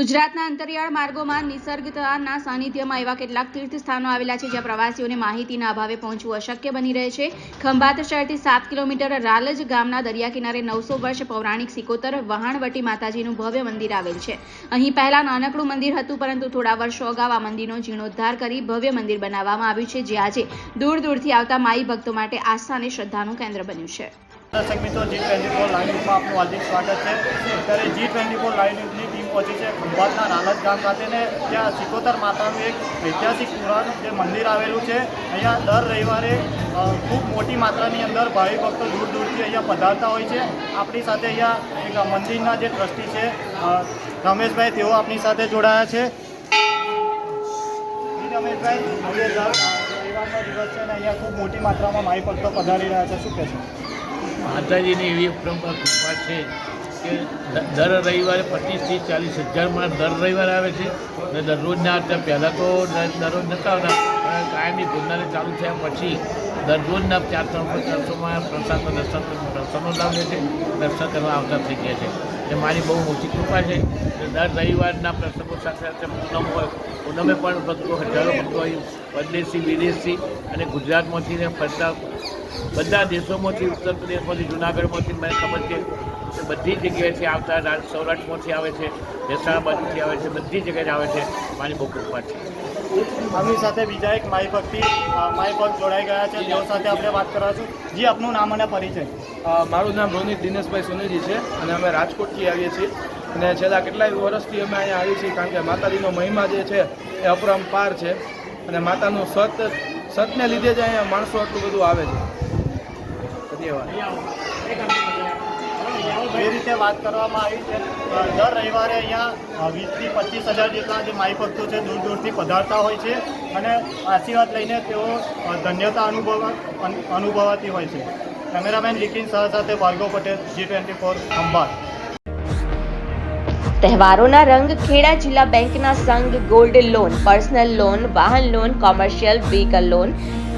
ગુજરાતના અંતરિયાળ માર્ગોમાં નિસર્ગતાના સાનિધ્યમાં એવા કેટલાક તીર્થ સ્થાનો આવેલા છે જ્યાં પ્રવાસીઓને માહિતીના અભાવે પહોંચવું અશક્ય બની રહે છે. ખંભાત શહેરથી સાત કિલોમીટર રાલજ ગામના દરિયા કિનારે નવસો વર્ષ પૌરાણિક સિકોતર વહાણવટી માતાજીનું ભવ્ય મંદિર આવેલ છે. અહીં પહેલા નાનકડું મંદિર હતું, પરંતુ થોડા વર્ષો અગાઉ આ મંદિરનો જીર્ણોદ્ધાર કરી ભવ્ય મંદિર બનાવવામાં આવ્યું છે, જે આજે દૂર દૂરથી આવતા માઈ ભક્તો માટે આસ્થા અને શ્રદ્ધાનું કેન્દ્ર બન્યું છે. દર્શક મિત્રો જી ટ્વેન્ટી ફોર લાઈવ ન્યૂઝમાં આપનું હાર્દિક સ્વાગત છે. અત્યારે જી ટ્વેન્ટી ફોર લાઈવ ન્યૂઝની ટીમ પહોંચી છે ખંભાતના નાલજ ગામ ખાતે ને ત્યાં સિકોતર માતાનું એક ઐતિહાસિક પુરાણ જે મંદિર આવેલું છે. અહીંયા દર રવિવારે ખૂબ મોટી માત્રાની અંદર ભાવિ ભક્તો દૂર દૂરથી અહીંયા પધારતા હોય છે. આપણી સાથે અહીંયા એક મંદિરના જે ટ્રસ્ટી છે રમેશભાઈ, તેઓ આપણી સાથે જોડાયા છે. રમેશભાઈ રવિવારનો દિવસ છે ને અહીંયા ખૂબ મોટી માત્રામાં માઈ ભક્તો પધારી રહ્યા છે. શું કહેશો? માતાજીની એવી પરંપરા કૃપા છે કે દર રવિવારે પચીસથી ચાલીસ હજાર માણસ દર રવિવારે આવે છે અને દરરોજ ના પહેલાં તો દર- દરરોજ નહોતા આવતા, પણ કાયમી ભોજનાલય ચાલુ થયા પછી દરરોજના ચાર ત્રણ ચારસોમાં પ્રસાદનો દર્શન દર્શનનો લાભ લે છે, દર્શન કરવા આવતા થઈ ગયા છે. એ મારી બહુ મોટી કૃપા છે દર રવિવારના પ્રસંગો સાથે સાથે પૂનમ હોય, પૂનમે પણ ભક્તો હજારો ભક્તો અહીં પરદેશી વિદેશી અને ગુજરાતમાંથી ફરતા બધા દેશોમાંથી ઉત્તર પ્રદેશમાંથી જુનાગઢમાંથી મને ખબર છે કે બધી જગ્યાએથી આવતા સૌરાષ્ટ્રમાંથી આવે છે મહેસાણા બાજુથી આવે છે બધી જગ્યાએ આવે છે મારી બહુ કૃપા છે. આપણી સાથે બીજા એક માય ભક્તિ માય ભક્ત જોડાઈ ગયા છે તેઓ સાથે આપણે વાત કરાશું જી આપનું નામ અને પરિચય. મારું નામ રોનિત દિનેશભાઈ સોનેજી છે અને અમે રાજકોટથી આવીએ છીએ. અને છેલ્લા કેટલાય વર્ષથી અમે અહીંયા આવીએ છીએ કારણ કે માતાજીનો મહિમા જે છે એ અપરંપાર છે. અને માતાનું સત સતને લીધે જ અહીંયા માણસો આટલું બધું આવે છે. ધન્યવાદ. જે રીતે વાત કરવામાં આવી છે. દર રવિવારે અહીંયા વીસથી પચીસ હજાર જેટલા જે માઈ છે દૂર દૂરથી પધારતા હોય છે અને આશીર્વાદ લઈને તેઓ ધન્યતા અનુભવ અનુભવાતી હોય છે. કેમેરામેન લિકિન શાહ સાથે Bhargav Patel, G twenty four અંબાદ તહેવારોના રંગ ખેડા જિલ્લા બેંકના સંઘ ગોલ્ડ લોન, પર્સનલ લોન, વાહન loan, commercial vehicle loan